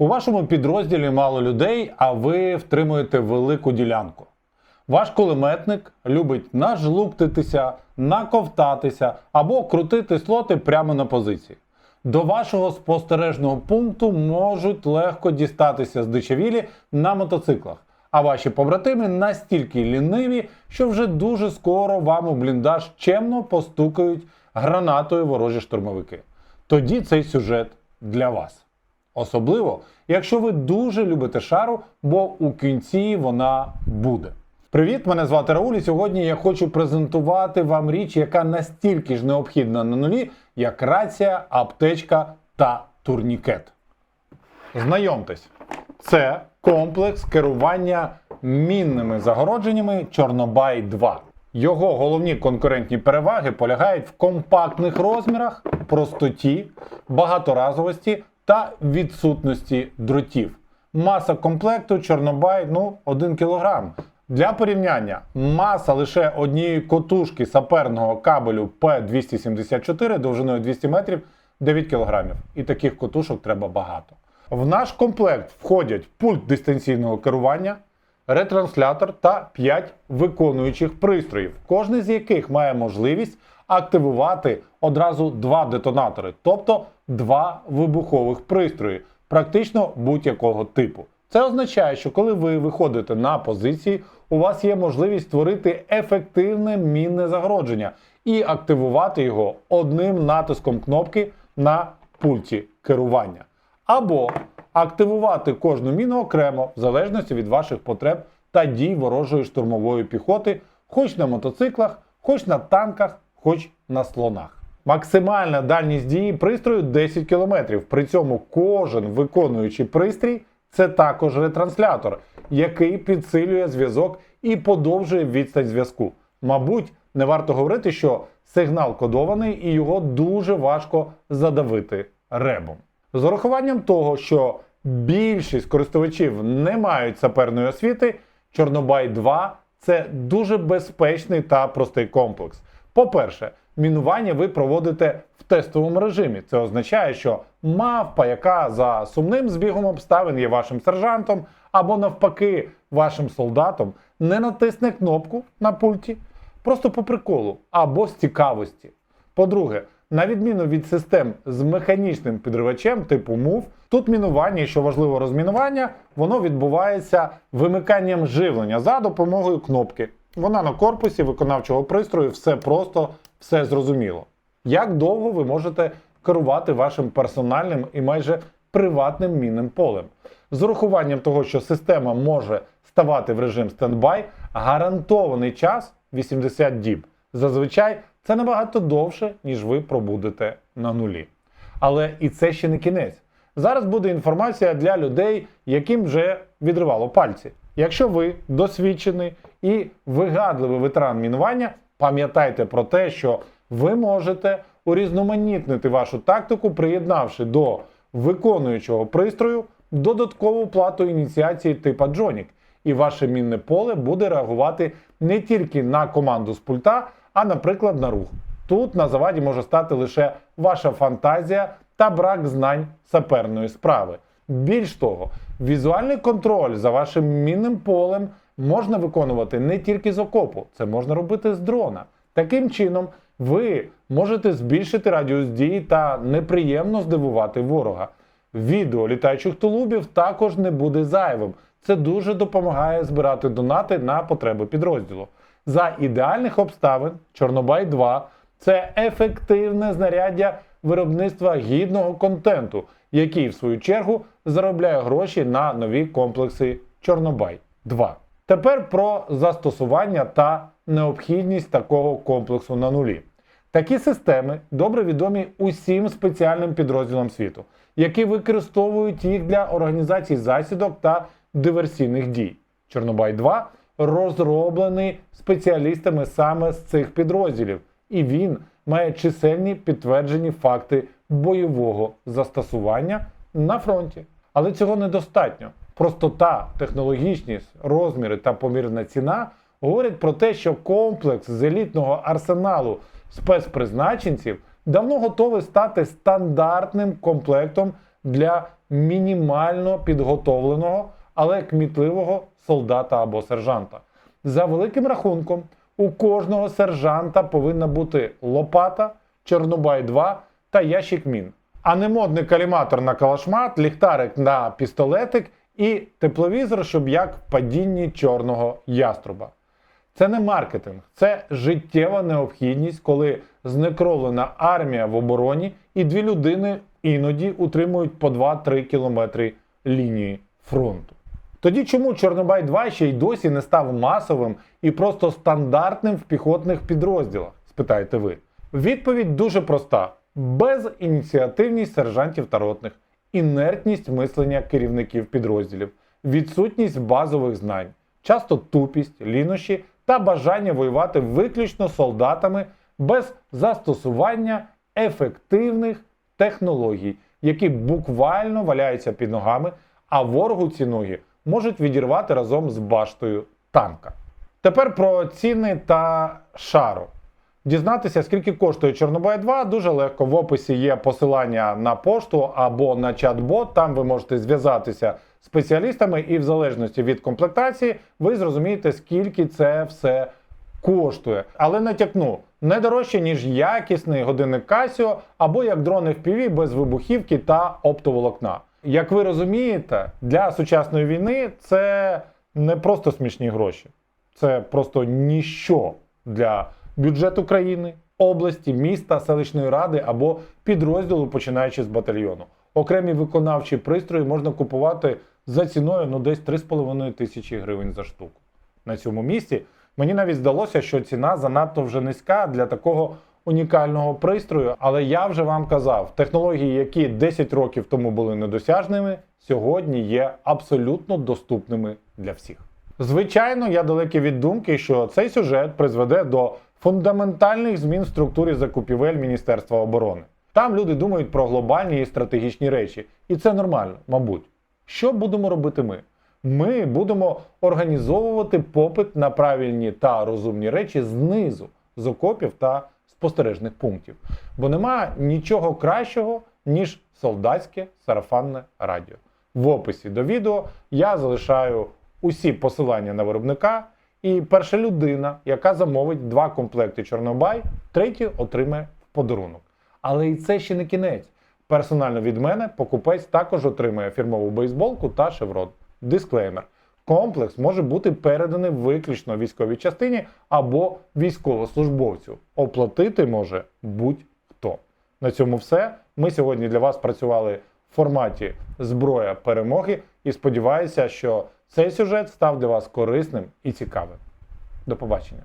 У вашому підрозділі мало людей, а ви втримуєте велику ділянку. Ваш кулеметник любить нажлуктитися, наковтатися або крутити слоти прямо на позиції. До вашого спостережного пункту можуть легко дістатися здичавілі на мотоциклах, а ваші побратими настільки ліниві, що вже дуже скоро вам у бліндаж чемно постукають гранатою ворожі штурмовики. Тоді цей сюжет для вас. Особливо, якщо ви дуже любите шару, бо у кінці вона буде. Привіт, мене звати Рауль, і сьогодні я хочу презентувати вам річ, яка настільки ж необхідна на нулі, як рація, аптечка та турнікет. Знайомтесь, це комплекс керування мінними загородженнями Чорнобай 2. Його головні конкурентні переваги полягають в компактних розмірах, простоті, багаторазовості та відсутності дротів. Маса комплекту Чорнобай ну, 1 кг. Для порівняння, маса лише однієї котушки саперного кабелю P274 довжиною 200 метрів 9 кг. І таких котушок треба багато. В наш комплект входять пульт дистанційного керування, ретранслятор та 5 виконуючих пристроїв, кожний з яких має можливість активувати одразу два детонатори, тобто два вибухових пристрої, практично будь-якого типу. Це означає, що коли ви виходите на позиції, у вас є можливість створити ефективне мінне загородження і активувати його одним натиском кнопки на пульті керування. Або активувати кожну міну окремо, в залежності від ваших потреб та дій ворожої штурмової піхоти, хоч на мотоциклах, хоч на танках, хоч на слонах. Максимальна дальність дії пристрою 10 км. При цьому кожен виконуючий пристрій це також ретранслятор, який підсилює зв'язок і подовжує відстань зв'язку. Мабуть, не варто говорити, що сигнал кодований і його дуже важко задавити ребом. З урахуванням того, що більшість користувачів не мають саперної освіти, Чорнобай 2 це дуже безпечний та простий комплекс. По-перше, мінування ви проводите в тестовому режимі. Це означає, що мавпа, яка за сумним збігом обставин є вашим сержантом, або навпаки, вашим солдатом, не натисне кнопку на пульті просто по приколу або з цікавості. По-друге, на відміну від систем з механічним підривачем типу MOV, тут мінування, і що важливо розмінування, воно відбувається вимиканням живлення за допомогою кнопки. Вона на корпусі виконавчого пристрою, все просто, все зрозуміло. Як довго ви можете керувати вашим персональним і майже приватним мінним полем? З урахуванням того, що система може ставати в режим стендбай, гарантований час 80 діб. Зазвичай це набагато довше, ніж ви пробудете на нулі. Але і це ще не кінець. Зараз буде інформація для людей, яким вже відривало пальці. Якщо ви досвідчений і вигадливий ветеран мінування, пам'ятайте про те, що ви можете урізноманітнити вашу тактику, приєднавши до виконуючого пристрою додаткову плату ініціації типа Джонік, і ваше мінне поле буде реагувати не тільки на команду з пульта, а, наприклад, на рух. Тут на заваді може стати лише ваша фантазія та брак знань саперної справи. Більш того, візуальний контроль за вашим мінним полем можна виконувати не тільки з окопу, це можна робити з дрона. Таким чином, ви можете збільшити радіус дії та неприємно здивувати ворога. Відео літаючих тулубів також не буде зайвим. Це дуже допомагає збирати донати на потреби підрозділу. За ідеальних обставин Чорнобай 2 це ефективне знаряддя виробництва гідного контенту, який, в свою чергу, заробляє гроші на нові комплекси Чорнобай 2. Тепер про застосування та необхідність такого комплексу на нулі. Такі системи добре відомі усім спеціальним підрозділам світу, які використовують їх для організації засідок та диверсійних дій. Чорнобай 2 розроблений спеціалістами саме з цих підрозділів, і він має чисельні підтверджені факти бойового застосування на фронті. Але цього недостатньо. Простота, технологічність, розміри та помірна ціна говорять про те, що комплекс з елітного арсеналу спецпризначенців давно готовий стати стандартним комплектом для мінімально підготовленого, але кмітливого солдата або сержанта. За великим рахунком, у кожного сержанта повинна бути лопата, Чорнобай 2 та ящик мін. А не модний каліматор на калашмат, ліхтарик на пістолетик і тепловізор, щоб як в падінні чорного яструба. Це не маркетинг, це життєва необхідність, коли знекровлена армія в обороні і дві людини іноді утримують по 2-3 кілометри лінії фронту. Тоді чому Чорнобай 2 ще й досі не став масовим і просто стандартним в піхотних підрозділах? спитаєте ви. Відповідь дуже проста: безініціативність сержантів та ротних, інертність мислення керівників підрозділів, відсутність базових знань, часто тупість, лінощі та бажання воювати виключно солдатами без застосування ефективних технологій, які буквально валяються під ногами, а ворогу ці ноги можуть відірвати разом з баштою танка. Тепер про ціни та шару. Дізнатися, скільки коштує Чорнобай 2, дуже легко. В описі є посилання на пошту або на чат-бот. Там ви можете зв'язатися з спеціалістами, і в залежності від комплектації ви зрозумієте, скільки це все коштує. Але натякну, не дорожче, ніж якісний годинник Casio або як дрон FPV без вибухівки та оптоволокна. Як ви розумієте, для сучасної війни це не просто смішні гроші, це просто ніщо для бюджету країни, області, міста, селищної ради або підрозділу, починаючи з батальйону. Окремі виконавчі пристрої можна купувати за ціною ну десь 3,5 тисячі гривень за штуку. На цьому місці мені навіть здалося, що ціна занадто вже низька для такого унікального пристрою. Але я вже вам казав, технології, які 10 років тому були недосяжними, сьогодні є абсолютно доступними для всіх. Звичайно, я далекий від думки, що цей сюжет призведе до фундаментальних змін в структурі закупівель Міністерства оборони. Там люди думають про глобальні і стратегічні речі, і це нормально, мабуть. Що будемо робити ми? Ми будемо організовувати попит на правильні та розумні речі знизу, з окопів та спостережних пунктів. Бо нема нічого кращого, ніж солдатське сарафанне радіо. В описі до відео я залишаю усі посилання на виробника. І перша людина, яка замовить два комплекти Чорнобай, третій отримає в подарунок. Але і це ще не кінець. Персонально від мене покупець також отримає фірмову бейсболку та шеврон. Дисклеймер. Комплекс може бути переданий виключно військовій частині або військовослужбовцю. Оплатити може будь-хто. На цьому все. Ми сьогодні для вас працювали в форматі зброя перемоги і сподіваюся, що цей сюжет став для вас корисним і цікавим. До побачення!